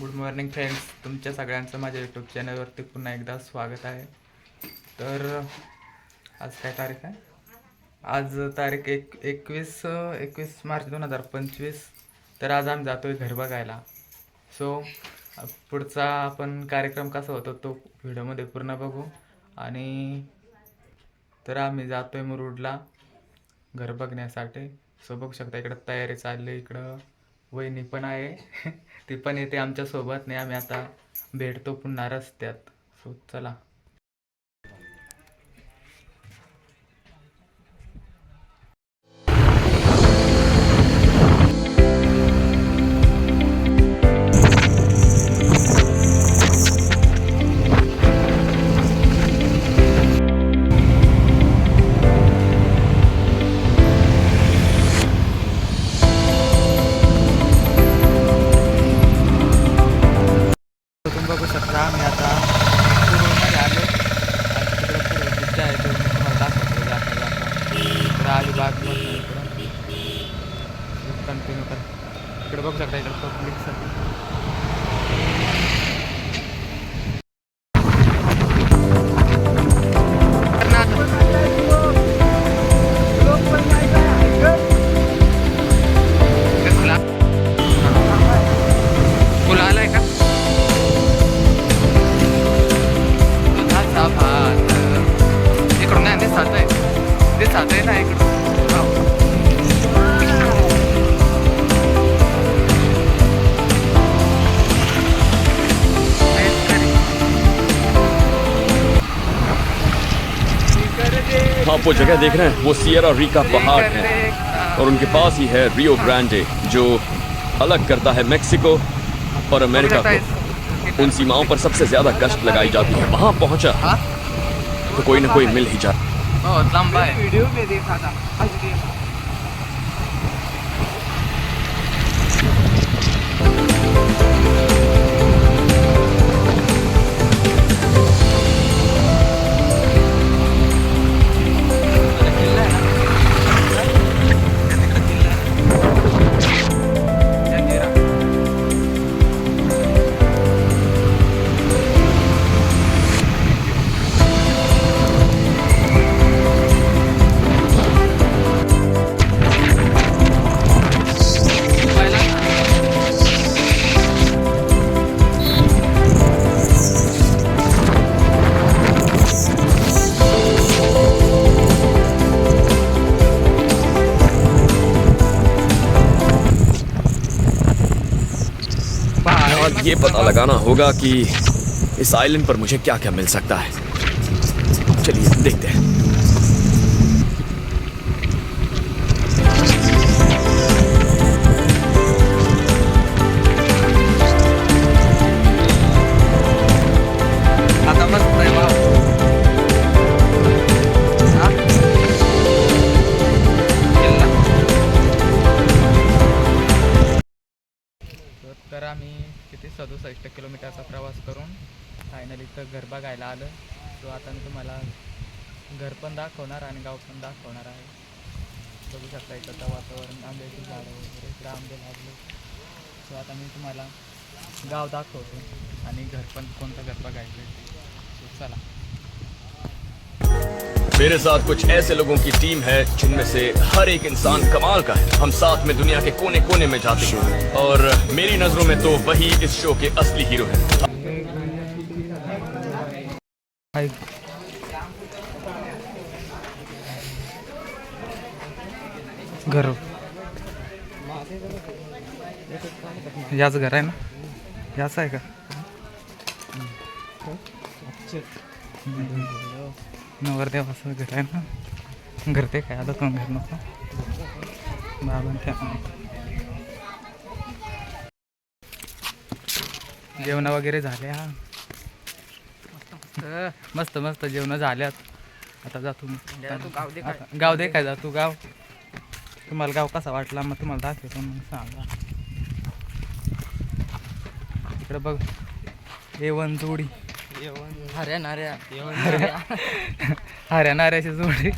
Good morning friends तुमच्या सगळ्यांचं माझ्या यूट्यूब चॅनलवरती पुन्हा एकदा स्वागत आहे. तर आज काय तारीख आहे? आज तारीख एक एकवीस एकवीस मार्च दोन हजार पंचवीस. तर आज आम्ही जातो आहे घर बघायला. सो पुढचा आपण कार्यक्रम कसा होतो तो व्हिडिओमध्ये पूर्ण बघू. आणि तर आम्ही जातो आहे मुरुडला घर बघण्यासाठी. सो बघू शकता इकडं तयारी चालली इकडं वहिनी पण आहे. ती पण येते आमच्यासोबत. नाही आम्ही आता भेटतो पुन्हा रस्त्यात. सो चला. अलिबाग इकडं कंटिन्यू कर. इकडे बघू शकता इकडं पब्लिकसाठी वो जगह देख रहे हैं वो सियरा रिका पहाड़ है। और उनके पास ही है रियो ग्रांडे जो अलग करता है मेक्सिको और अमेरिका को। उन सीमाओं पर सबसे ज़्यादा कष्ट लगाई जाती है। वहाँ पहुँचा हाँ? तो कोई ना कोई मिल ही जाता। ये पता लगाना होगा कि इस आइलैंड पर मुझे क्या क्या मिल सकता है। चलिए देखते हैं। सदुसष्ट किलोमीटरचा प्रवास करून फायनली तर घर बघायला आलं. सो आता मी तुम्हाला घर पण दाखवणार आणि गाव पण दाखवणार आहे. बघू शकता इकडचं वातावरण आंब्याची झाडं वगैरे इकडे आंबे लागले. सो आता मी तुम्हाला गाव दाखवतो आणि घर पण कोणतं घर बघायचं आहे सो चला. मेरे साथ कुछ ऐसे लोगों की टीम है जिनमें से हर एक इंसान कमाल का है। हम साथ में दुनिया के कोने कोने में जाते हैं। और मेरी नज़रों में तो वही इस शो के असली हीरो हैं। घर याच घर आहे ना? याच आहे का नवरदेवाचं घर आहे ना? घर ते काय? आता तो घर नको बाबा त्या जेवण वगैरे झाले हा? मस्त मस्त जेवण झाल्यात आता. जातो गाव दे काय? जा तू गाव? तुम्हाला गाव कसा वाटला? मग तुम्हाला दाखवतो मग सांगा. इकडे बघ. एवन जोडी. हऱ्या नाऱ्या. हऱ्या नाऱ्याची जोडी.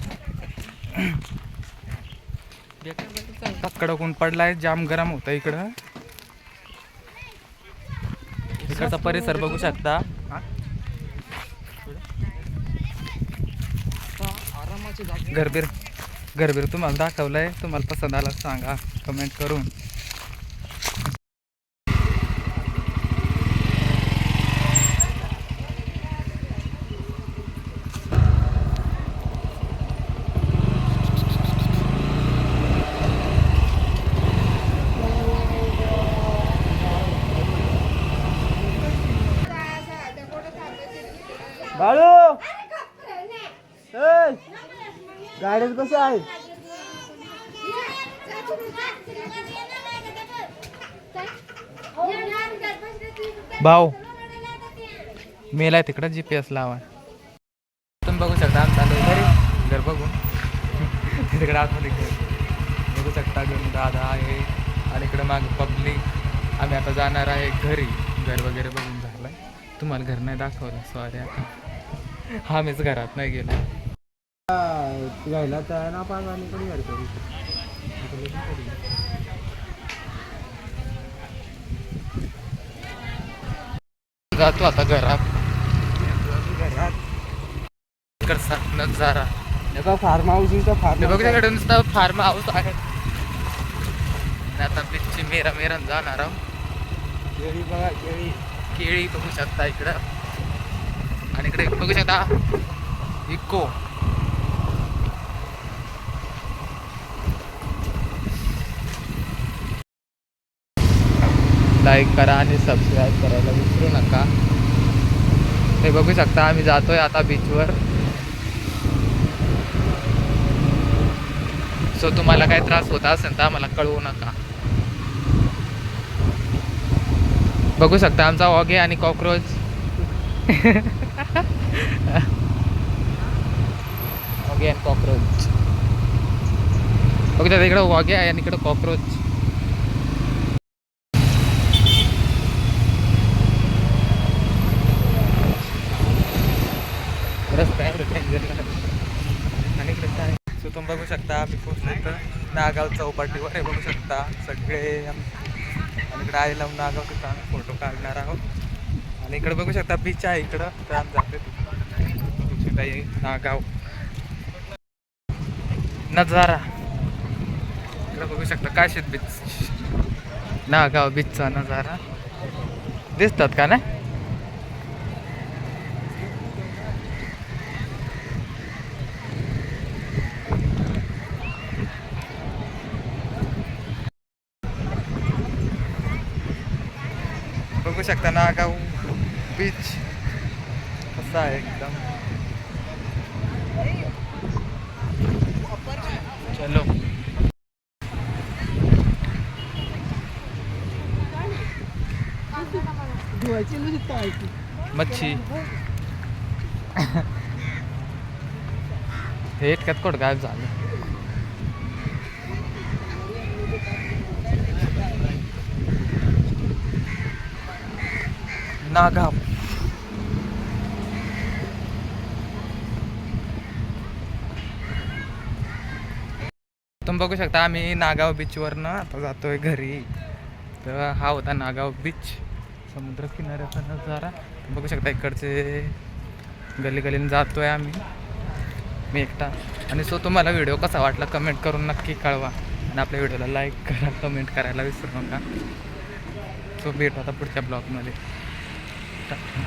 कडक ऊन पडलाय जाम गरम होतं इकडं. इकडचा परिसर बघू शकता. घरबीर घरबीर तुम्हाला दाखवलंय. तुम्हाला पसंत आला सांगा. कमेंट करून. शाळेत कसं आहे? भाऊ मेलाय तिकडं जी पी एस लावा. तुम्ही बघू शकता आम्ही चालू आहे घरी घर बघू. तिकडे आतमध्ये घर बघू शकता घेऊन दादा आहे. आणि इकडं माग पब्लिक. आम्ही आता जाणार आहे घरी. घर वगैरे बघून झालं तुम्हाला घर नाही दाखवलं सॉरी आता. हा मीच घरात नाही गेलो. घ्यायला तर ना पाच आणि कधी करू जातो आता घरात. घरात? नजारा एका फार्म हाऊसिंगचा ते फार्म बघू नुसतं फार्म हाऊस आहे. आता बीचची मेरा मेरन जाणार आहोत केळी बघा केळी. केळी बघू शकता इकडं. आणि इकडे बघू शकता इको. लाईक करा आणि सबस्क्राईब करायला विसरू नका. हे बघू शकता आम्ही जातोय आता बीचवर सो तुम्हाला काही त्रास होत असेल तर आम्हाला कळवू नका. बघू शकता आमचा ऑगे आणि कॉक्रोच ऑगे आणि कॉक्रोच बघू शकता इकडं वॉगे आहे आणि इकडं कॉक्रोच रस्ता आहे danger. आणि इकडे काय सो तुम्ही बघू शकता आम्ही पोहोचलो नागाव चौपाटीवर हे बघू शकता. सगळे आम्ही इकडे आई लावून नागाव तिथं आम्ही फोटो काढणार आहोत. आणि इकडे बघू शकता बीच आहे इकडं तर आम्ही जाते नागाव. नजारा. इकडं बघू शकता काशीत बीच नागाव बीचचा नजारा. दिसतात का ना बघू शकता ना का बीच कसा आहे एकदम. चलो. मच्छी. हे इतक्यात कोट गायब झालं? नागाव तुम्ही बघू शकता आम्ही नागाव बीचवरनं आता जातोय घरी. तर हा होता नागाव बीच समुद्र किनाऱ्याचा नजारा बघू शकता इकडचे गली गलीने जातोय आम्ही. मी एकटा. आणि सो तुम्हाला व्हिडिओ कसा वाटला कमेंट करून नक्की कळवा. आणि आपल्या व्हिडिओला लाईक करा कमेंट करायला विसरू नका. सो भेटू आता पुढच्या ब्लॉगमध्ये った。